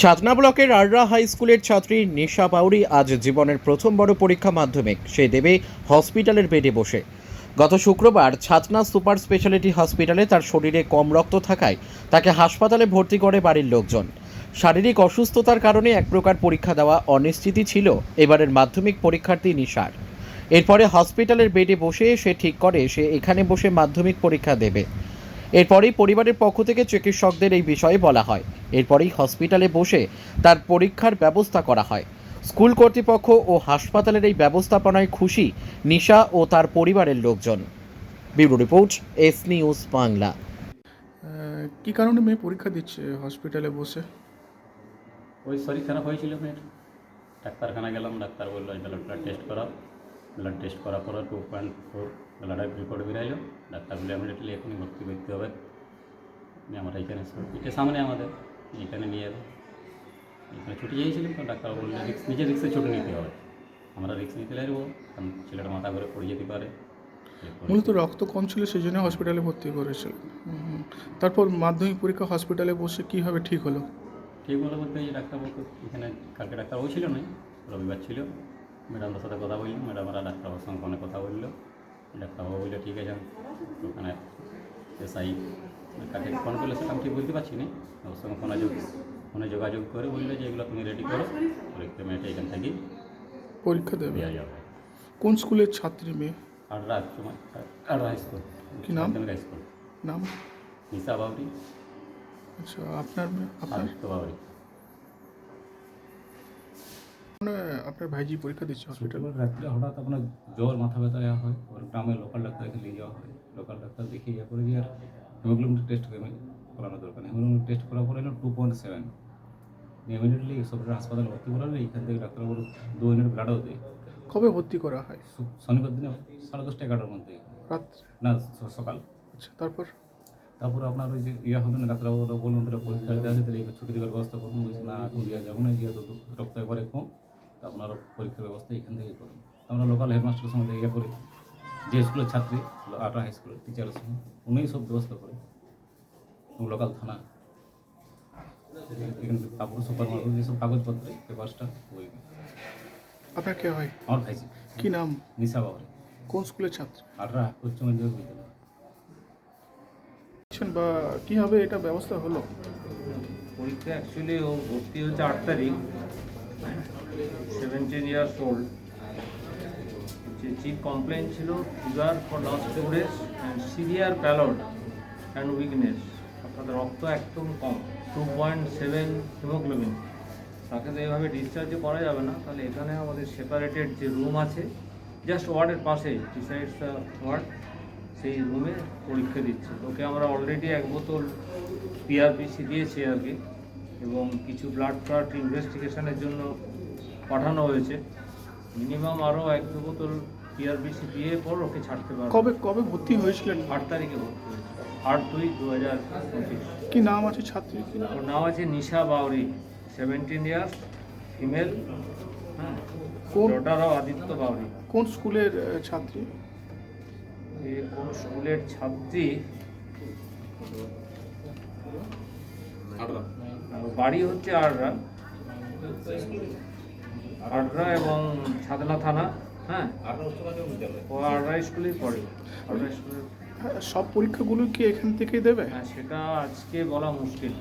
ছাতনা ব্লকের আররা হাই স্কুলের ছাত্রী নিশা পাউরি আজ জীবনের প্রথম বড় পরীক্ষা মাধ্যমিক। সে দেবে হসপিটালের বেডে বসে। গত শুক্রবার ছাতনা সুপার স্পেশালিটি হসপিটালে তার শরীরে কম রক্ত থাকায় তাকে হাসপাতালে ভর্তি করে বাড়ির লোকজন। শারীরিক অসুস্থতার কারণে এক প্রকার পরীক্ষা দেওয়া অনিশ্চিতই ছিল এবারের মাধ্যমিক পরীক্ষার্থী নিশার। এরপরে হসপিটালের বেডে বসে সে ঠিক করে সে এখানে বসে মাধ্যমিক পরীক্ষা দেবে। এরপরেই পরিবারের পক্ষ থেকে চিকিৎসকদের এই বিষয়ে বলা হয়। এরপরেই হসপিটালে বসে তার পরীক্ষার ব্যবস্থা করা হয়। স্কুল কর্তৃপক্ষ ও হাসপাতালের এই ব্যবস্থাপনায় খুশি নিশা ও তার পরিবারের লোকজন। Bureau report S news Bangla. কি কারণে মেয়ে পরীক্ষা দিচ্ছে হসপিটালে বসে? ওই শরীর খারাপ হয়েছিল মেয়ের? ডাক্তারখানা গেলাম ডাক্তার বলল ব্লাড টেস্ট করাও। ব্লাড টেস্ট করার পরে টু পয়েন্ট ফোর ব্লাডের রিপোর্ট বেরাইলো ডাক্তার বলে ইমিডিয়েটলি এখনই ভর্তি করতে হবে। আমরা এখানে এটা সামনে আমাদের এখানে নিয়ে যাবে এখানে ছুটি চেয়েছিলাম তো ডাক্তার বললে রিক্স নিজে রিক্সে ছুটি নিতে হবে। আমরা রিক্স নিতে লাগবো কারণ ছেলেটা মাথা করে পড়ে যেতে পারে। মূলত রক্ত কম ছিল সেই জন্য হসপিটালে ভর্তি করেছিল। তারপর মাধ্যমিক পরীক্ষা হসপিটালে বসে কীভাবে ঠিক হলো? ঠিক হলো বলতে এই ডাক্তারবাবু এখানে কালকে ডাক্তারবাবু ছিল না রবিবার ছিল। ম্যাডামদের সাথে কথা বললাম ম্যাডামরা ডাক্তারবাবুর সঙ্গে ফোনে কথা বলল। ডাক্তারবাবু বলল ঠিক আছে। ওখানে এসআই কাকে ফোন করলে সেটা আমি ঠিক বলতে পারছি না। ওর সঙ্গে ফোনে যোগ ফোনে যোগাযোগ করে বলল যে এগুলো তুমি রেডি করো পরীক্ষা মেয়েটা এখান থেকে পরীক্ষা দেবে। দেওয়া যাবে। কোন স্কুলের ছাত্রী মেয়ে? সময় আর হাই স্কুল কি নাম? স্কুল নাম? নিশা বাউরি। আচ্ছা আপনার আপনার? বাউরি। আপনার ভাইজি পরীক্ষা দিচ্ছে হসপিটালে রাত্রে হঠাৎ আপনার জ্বর মাথা ব্যথা হয় ওর গ্রামের লোকাল ডাক্তারকে নিয়ে যাওয়া হয়। লোকাল ডাক্তার দেখে ইয়ে করে যে আর হিমোগ্লোবিন টেস্ট করানো দরকার হিমোগ্লোবিন টেস্ট করার পরে টু পয়েন্ট সেভেন ইমিডিয়েটলি সরকারি হাসপাতালে ভর্তি করালে এখান থেকে ডাক্তার বড় দু ইউনিট ব্লাডও দেয়। কবে ভর্তি করা হয়? শনিবার দিনে সাড়ে দশটা এগারোটার মধ্যে। রাত না সকাল। আচ্ছা তারপর? তারপর আপনার ওই যে ইয়ে হবে না ডাক্তারবাবু বলুন তাহলে পরীক্ষা দিতে আছে তাহলে ছুটি দেওয়ার ব্যবস্থা করুন না এখন দেওয়া যাব না যেহেতু রক্ত একবারে কম। আপনার পরীক্ষার ব্যবস্থা এখান থেকেই করুন। আমরা লোকাল হেডমাস্টারের সঙ্গে ইয়ে করি। যে স্কুলের ছাত্রী আটা হাই স্কুলের টিচারের সঙ্গে উনিই সব ব্যবস্থা করে। এবং লোকাল থানা এখানে কাপড় সুপার মার্কেট যেসব কাগজপত্র পেপারসটা ওই আপনার কে হয়? আমার খাইছি কি নাম? নিশা বাবরে। কোন স্কুলের ছাত্রী? আটরা উচ্চ মাধ্যমিক বিদ্যালয়। বা কীভাবে এটা ব্যবস্থা হলো? পরীক্ষা অ্যাকচুয়ালি ও ভর্তি হচ্ছে আট তারিখ। সেভেন্টিন ইয়ার্স ওল্ড যে চিফ কমপ্লেন ছিল sugar for last two and severe palled and weakness অর্থাৎ রক্ত একদম কম টু পয়েন্ট সেভেন হিমোগ্লোবিন তাকে তো এইভাবে ডিসচার্জও করা যাবে না। তাহলে এখানে আমাদের সেপারেটেড যে রুম আছে জাস্ট ওয়ার্ডের পাশে ডিসাইডস দ্য ওয়ার্ড সেই রুমে পরীক্ষা দিচ্ছে। ওকে আমরা অলরেডি এক বোতল পিআরপিসি দিয়েছি আর কি। এবং কিছু ব্লাড ফ্লাড ইনভেস্টিগেশনের জন্য পাঠানো হয়েছে। মিনিমাম আরও এক দু বোতল পিআরপিসি দিয়ে পর ওকে ছাড়তে পারব। কবে কবে ভর্তি হয়েছিলেন? আট তারিখে ভর্তি হয়েছে। আট দুই দু হাজার পঁচিশ। কি নাম আছে ছাত্রী? ওর নাম আছে Nisha Bauri. Seventeen years female হ্যাঁ। কোন ডটার অফ আদিত্য বাউরি। কোন স্কুলের ছাত্রী? এ কোন স্কুলের ছাত্রী। বাড়ি হচ্ছে আড়রা আড়রা এবং ছাদনা থানা হ্যাঁ? ও আড়রা স্কুলেই পড়ে। আড়রা স্কুলের সব পরীক্ষাগুলো কি এখান থেকেই দেবে? হ্যাঁ সেটা আজকে বলা মুশকিল।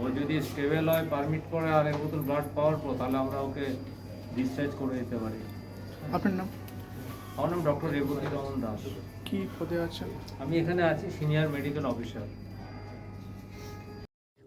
ও যদি স্টেবল হয় পারমিট করে আর এক বোতল ব্লাড পাওয়ার পর তাহলে আমরা ওকে ডিসচার্জ করে দিতে পারি। আপনার নাম? আমার নাম ডক্টর রেবতী রমন দাস। কি পদে আছেন? আমি এখানে আছি সিনিয়র মেডিকেল অফিসার